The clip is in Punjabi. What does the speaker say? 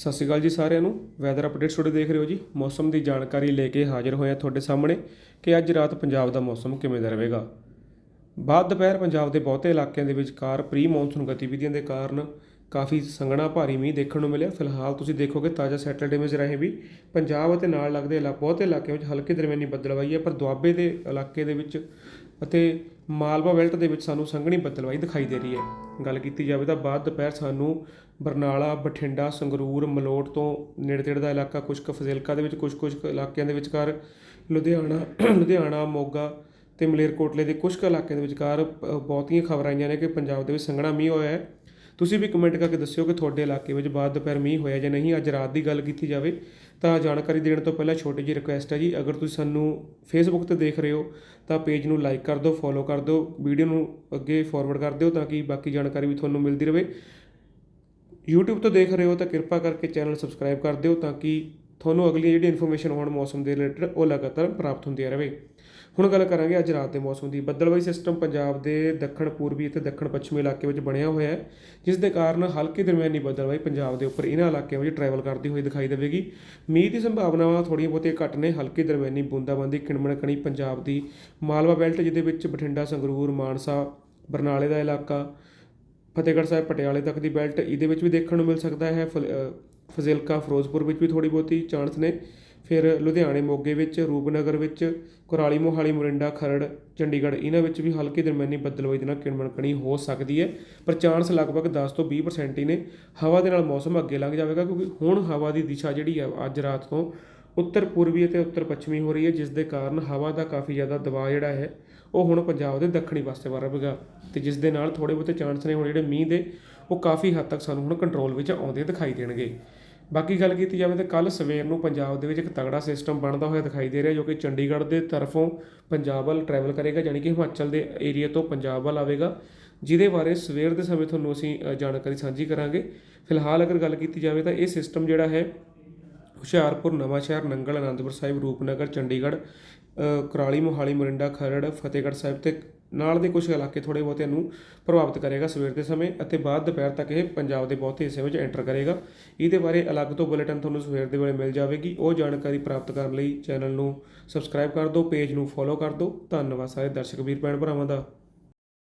ਸਤਿ ਸ਼੍ਰੀ ਅਕਾਲ ਜੀ ਸਾਰਿਆਂ ਨੂੰ। ਵੈਦਰ ਅਪਡੇਟਸ ਤੁਹਾਡੇ ਦੇਖ ਰਹੇ ਹੋ ਜੀ। ਮੌਸਮ ਦੀ ਜਾਣਕਾਰੀ ਲੈ ਕੇ ਹਾਜ਼ਰ ਹੋਏ ਹਾਂ ਤੁਹਾਡੇ ਸਾਹਮਣੇ ਕਿ ਅੱਜ ਰਾਤ ਪੰਜਾਬ ਦਾ ਮੌਸਮ ਕਿਵੇਂ ਦਾ ਰਹੇਗਾ। ਬਾਅਦ ਦੁਪਹਿਰ ਪੰਜਾਬ ਦੇ ਬਹੁਤੇ ਇਲਾਕਿਆਂ ਦੇ ਵਿਚਕਾਰ ਪ੍ਰੀ ਮੌਨਸੂਨ ਗਤੀਵਿਧੀਆਂ ਦੇ ਕਾਰਨ ਕਾਫੀ ਸੰਘਣਾ ਭਾਰੀ ਮੀਂਹ ਦੇਖਣ ਨੂੰ ਮਿਲਿਆ। ਫਿਲਹਾਲ ਤੁਸੀਂ ਦੇਖੋਗੇ ਤਾਜ਼ਾ ਸੈਟਲਡ ਇਮੇਜ ਰਾਹੀਂ ਵੀ ਪੰਜਾਬ ਅਤੇ ਨਾਲ ਲੱਗਦੇ ਇਲਾ ਬਹੁਤੇ ਇਲਾਕਿਆਂ ਵਿੱਚ ਹਲਕੀ ਦਰਮਿਆਨੀ ਬੱਦਲਵਾਈ ਹੈ, ਪਰ ਦੁਆਬੇ ਦੇ ਇਲਾਕੇ ਦੇ ਵਿੱਚ ਅਤੇ ਮਾਲਵਾ ਬੈਲਟ ਦੇ ਵਿੱਚ ਸਾਨੂੰ ਸੰਘਣੀ ਬੱਦਲਵਾਈ ਦਿਖਾਈ ਦੇ ਰਹੀ ਹੈ। ਗੱਲ ਕੀਤੀ ਜਾਵੇ ਤਾਂ ਬਾਅਦ ਦੁਪਹਿਰ ਸਾਨੂੰ ਬਰਨਾਲਾ, ਬਠਿੰਡਾ, ਸੰਗਰੂਰ, ਮਲੋਟ ਤੋਂ ਨੇੜੇ ਤੇੜੇ ਦਾ ਇਲਾਕਾ ਕੁਝ ਕੁ ਫਜ਼ਿਲਕਾ ਦੇ ਵਿੱਚ ਕੁਝ ਕੁਝ ਕੁ ਇਲਾਕਿਆਂ ਦੇ ਵਿਚਕਾਰ, ਲੁਧਿਆਣਾ ਲੁਧਿਆਣਾ, ਮੋਗਾ ਤੇ ਮਲੇਰਕੋਟਲੇ ਦੇ ਕੁਝ ਕੁ ਇਲਾਕਿਆਂ ਦੇ ਵਿਚਕਾਰ ਬਹੁਤੀਆਂ ਖਬਰਾਂ ਆਈਆਂ ਨੇ ਕਿ ਪੰਜਾਬ ਦੇ ਵਿੱਚ ਸੰਘਣਾ ਮੀਂਹ ਹੋਇਆ ਹੈ। ਤੁਸੀਂ ਵੀ ਕਮੈਂਟ ਕਰਕੇ ਦੱਸਿਓ ਕਿ ਤੁਹਾਡੇ ਇਲਾਕੇ ਵਿੱਚ ਬਾਅਦ ਦੁਪਹਿਰ ਮੀਂਹ ਹੋਇਆ ਜਾਂ ਨਹੀਂ। ਅੱਜ ਰਾਤ ਦੀ ਗੱਲ ਕੀਤੀ ਜਾਵੇ ਤਾਂ ਜਾਣਕਾਰੀ ਦੇਣ ਤੋਂ ਪਹਿਲਾਂ ਛੋਟੀ ਜਿਹੀ ਰਿਕੁਐਸਟ ਹੈ ਜੀ, ਅਗਰ ਤੁਸੀਂ ਸਾਨੂੰ ਫੇਸਬੁੱਕ ਤੇ ਦੇਖ ਰਹੇ ਹੋ, ਤਾਂ ਪੇਜ ਨੂੰ ਲਾਈਕ ਕਰ ਦਿਓ ਫੋਲੋ ਕਰ ਦਿਓ ਵੀਡੀਓ ਨੂੰ ਅੱਗੇ ਫਾਰਵਰਡ ਕਰ ਦਿਓ ਤਾਂ ਕਿ ਬਾਕੀ ਜਾਣਕਾਰੀ ਵੀ ਤੁਹਾਨੂੰ ਮਿਲਦੀ ਰਹੇ YouTube ਤੋਂ ਦੇਖ ਰਹੇ ਹੋ ਤਾਂ ਕਿਰਪਾ ਕਰਕੇ ਚੈਨਲ ਸਬਸਕ੍ਰਾਈਬ ਕਰ ਦਿਓ ਤਾਂ ਕਿ ਤੁਹਾਨੂੰ ਅਗਲੀ ਜਿਹੜੀ ਇਨਫੋਰਮੇਸ਼ਨ ਹੋਣ ਮੌਸਮ ਦੇ ਰਿਲੇਟਡ ਉਹ ਲਗਾਤਾਰ ਪ੍ਰਾਪਤ ਹੁੰਦੀ ਰਹੇ ਹੁਣ ਗੱਲ ਕਰਾਂਗੇ ਅੱਜ ਰਾਤ ਦੇ ਮੌਸਮ ਦੀ। ਬੱਦਲਵਾਈ ਸਿਸਟਮ ਪੰਜਾਬ ਦੇ ਦੱਖਣ, ਪੂਰਬੀ ਅਤੇ ਦੱਖਣ ਪੱਛਮੀ ਇਲਾਕੇ ਵਿੱਚ ਬਣਿਆ ਹੋਇਆ ਹੈ। ਜਿਸ ਦੇ ਕਾਰਨ ਹਲਕੀ ਦਰਮਿਆਨੀ ਬੱਦਲਵਾਈ ਪੰਜਾਬ ਦੇ ਉੱਪਰ ਇਹਨਾਂ ਇਲਾਕਿਆਂ ਵਿੱਚ ਟਰੈਵਲ ਕਰਦੀ ਹੋਈ ਦਿਖਾਈ ਦੇਵੇਗੀ। ਮੀਂਹ ਦੀ ਸੰਭਾਵਨਾਵਾਂ ਥੋੜ੍ਹੀਆਂ ਬਹੁਤੀਆਂ ਘੱਟ ਨੇ। ਹਲਕੀ ਦਰਮਿਆਨੀ ਬੂੰਦਾਬਾਂਦੀ, ਕਿਣਮਣਕਣੀ ਪੰਜਾਬ ਦੀ ਮਾਲਵਾ ਬੈਲਟ, ਜਿਹਦੇ ਵਿੱਚ ਬਠਿੰਡਾ, ਸੰਗਰੂਰ, ਮਾਨਸਾ, ਬਰਨਾਲੇ ਦਾ ਇਲਾਕਾ, ਫਤਿਹਗੜ੍ਹ ਸਾਹਿਬ, ਪਟਿਆਲੇ ਤੱਕ ਦੀ ਬੈਲਟ, ਇਹਦੇ ਵਿੱਚ ਵੀ ਦੇਖਣ ਨੂੰ ਮਿਲ ਸਕਦਾ ਹੈ। ਫਲ- ਫਜ਼ਿਲਕਾ, ਫਿਰੋਜ਼ਪੁਰ ਵਿੱਚ ਵੀ ਥੋੜੀ ਬਹੁਤੀ ਚਾਂਸ ਨੇ। ਫਿਰ ਲੁਧਿਆਣੇ ਮੋਗੇ ਵਿੱਚ, ਰੂਪਨਗਰ ਵਿੱਚ, ਕੁਰਾਲੀ, ਮੋਹਾਲੀ, ਮੋਰਿੰਡਾ, ਖਰੜ, ਚੰਡੀਗੜ੍ਹ, ਇਹਨਾਂ ਵਿੱਚ ਵੀ ਹਲਕੀ ਦਰਮਿਆਨੀ ਬੱਦਲਵਾਈ ਦੇ ਨਾਲ ਕਿਣਮਣਕਣੀ ਹੋ ਸਕਦੀ ਹੈ। ਪਰ ਚਾਂਸ ਲਗਭਗ 10 ਤੋਂ 20% ਹੀ ਨੇ। ਹਵਾ ਦੇ ਨਾਲ ਮੌਸਮ ਅੱਗੇ ਲੰਘ ਜਾਵੇਗਾ ਕਿਉਂਕਿ ਹੁਣ ਹਵਾ ਦੀ ਦਿਸ਼ਾ ਜਿਹੜੀ ਹੈ ਅੱਜ ਰਾਤ ਤੋਂ ਉੱਤਰ ਪੂਰਬੀ ਅਤੇ ਉੱਤਰ ਪੱਛਮੀ ਹੋ ਰਹੀ ਹੈ, ਜਿਸ ਦੇ ਕਾਰਨ ਹਵਾ ਦਾ ਕਾਫੀ ਜ਼ਿਆਦਾ ਦਬਾਅ ਜਿਹੜਾ ਹੈ, ਉਹ ਹੁਣ ਪੰਜਾਬ ਦੇ ਦੱਖਣੀ ਪਾਸੇ ਵੱਲ ਰਹੇਗਾ ਤੇ ਜਿਸ ਦੇ ਨਾਲ ਥੋੜੇ ਬਹੁਤੇ ਚਾਂਸ ਨੇ, ਹੁਣ ਜਿਹੜੇ ਮੀਂਹ ਦੇ, ਉਹ ਕਾਫੀ ਹੱਦ ਤੱਕ ਸਾਨੂੰ ਹੁਣ ਕੰਟਰੋਲ ਵਿੱਚ ਆਉਂਦੇ ਦਿਖਾਈ ਦੇਣਗੇ। ਬਾਕੀ ਗੱਲ ਕੀਤੀ ਜਾਵੇ ਤਾਂ ਕੱਲ ਸਵੇਰ ਨੂੰ ਪੰਜਾਬ ਦੇ ਵਿੱਚ ਇੱਕ ਤਗੜਾ ਸਿਸਟਮ ਬਣਦਾ ਹੋਇਆ ਦਿਖਾਈ ਦੇ ਰਿਹਾ ਜੋ ਕਿ ਚੰਡੀਗੜ੍ਹ ਦੇ ਤਰਫੋਂ ਪੰਜਾਬ ਵੱਲ ਟਰੈਵਲ ਕਰੇਗਾ ਯਾਨੀ ਕਿ ਹਿਮਾਚਲ ਦੇ ਏਰੀਆ ਤੋਂ ਪੰਜਾਬ ਵੱਲ ਆਵੇਗਾ ਜਿਹਦੇ ਬਾਰੇ ਸਵੇਰ ਦੇ ਸਮੇਂ ਤੁਹਾਨੂੰ ਅਸੀਂ ਜਾਣਕਾਰੀ ਸਾਂਝੀ ਕਰਾਂਗੇ। ਫਿਲਹਾਲ ਅਗਰ ਗੱਲ ਕੀਤੀ ਜਾਵੇ ਤਾਂ ਇਹ ਸਿਸਟਮ ਜਿਹੜਾ ਹੈ ਹੁਸ਼ਿਆਰਪੁਰ ਨਵਾਂਸ਼ਹਿਰ ਨੰਗਲ ਅਨੰਦਪੁਰ ਸਾਹਿਬ ਰੂਪਨਗਰ ਚੰਡੀਗੜ੍ਹ ਅ, ਕੁਰਾਲੀ ਮੋਹਾਲੀ ਮੋਰਿੰਡਾ ਖਰੜ ਫਤਿਹਗੜ੍ਹ ਸਾਹਿਬ ਤੇ ਨਾਲ ਦੇ ਕੁਝ ਇਲਾਕੇ ਥੋੜੇ ਬਹੁਤਿਆਂ ਨੂੰ ਪ੍ਰਭਾਵਿਤ ਕਰੇਗਾ ਸਵੇਰ ਦੇ ਸਮੇਂ ਅਤੇ ਬਾਅਦ ਦੁਪਹਿਰ ਤੱਕ ਇਹ ਪੰਜਾਬ ਦੇ ਬਹੁਤੇ ਹਿੱਸੇ ਵਿੱਚ ਐਂਟਰ ਕਰੇਗਾ। ਇਹਦੇ ਬਾਰੇ ਅਲੱਗ ਤੋਂ ਬੁਲੇਟਿਨ ਤੁਹਾਨੂੰ ਸਵੇਰ ਦੇ ਵੇਲੇ ਮਿਲ ਜਾਵੇਗੀ। ਉਹ ਜਾਣਕਾਰੀ ਪ੍ਰਾਪਤ ਕਰਨ ਲਈ ਚੈਨਲ ਨੂੰ ਸਬਸਕ੍ਰਾਈਬ ਕਰ ਦਿਓ ਪੇਜ ਨੂੰ ਫੋਲੋ ਕਰ ਦਿਓ। ਧੰਨਵਾਦ ਸਾਰੇ ਦਰਸ਼ਕ ਵੀਰ ਭੈਣ ਭਰਾਵਾਂ ਦਾ।